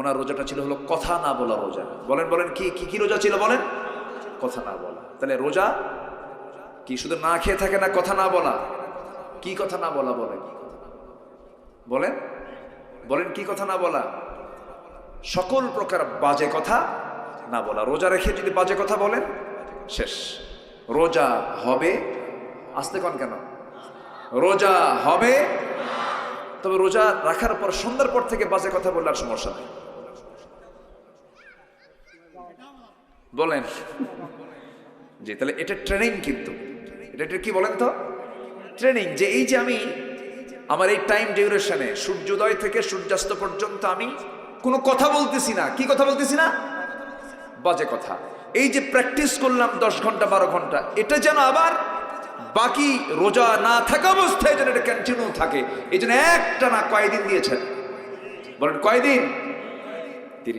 ওনার রোজাটা ছিল হলো কথা না বলা রোজা। বলেন বলেন, কি কি কি রোজা ছিল বলেন? কথা না বলা। তাহলে রোজা? কি শুধু না খেয়ে থাকে না কথা না বলা? কি কথা না বলা বলেন? বলেন? বলেন, কি কথা না বলা? সকল প্রকার বাজে কথা না বলা। রোজা রেখে যদি বাজে কথা বলেন, শেষ। রোজা হবে, আসতে কন কেন? রোজা হবে, তবে রোজা রাখার পর, সন্ধ্যার পর থেকে বাজে কথা বললে আর সমস্যা নেই। বলেন। জি, তাহলে এটা ট্রেনিং কিন্তু। এটা এটা কি বলেন তো? ট্রেনিং যে এই যে আমি আমার এই টাইম ডিউরেশনে সূর্যোদয় থেকে সূর্যাস্ত পর্যন্ত আমি কোনো কথা বলতেছি না। কি কথা বলতেছি না? বাজে কথা। এই যে প্র্যাকটিস করলাম দশ ঘণ্টা, বারো ঘণ্টা, এটা যেন আবার বাকি রোজা না থাকা অবস্থায় যেন এটা কন্টিনিউ থাকে। এই জন্য একটা না, কয়দিন দিয়েছেন? বলেন, কয়দিন?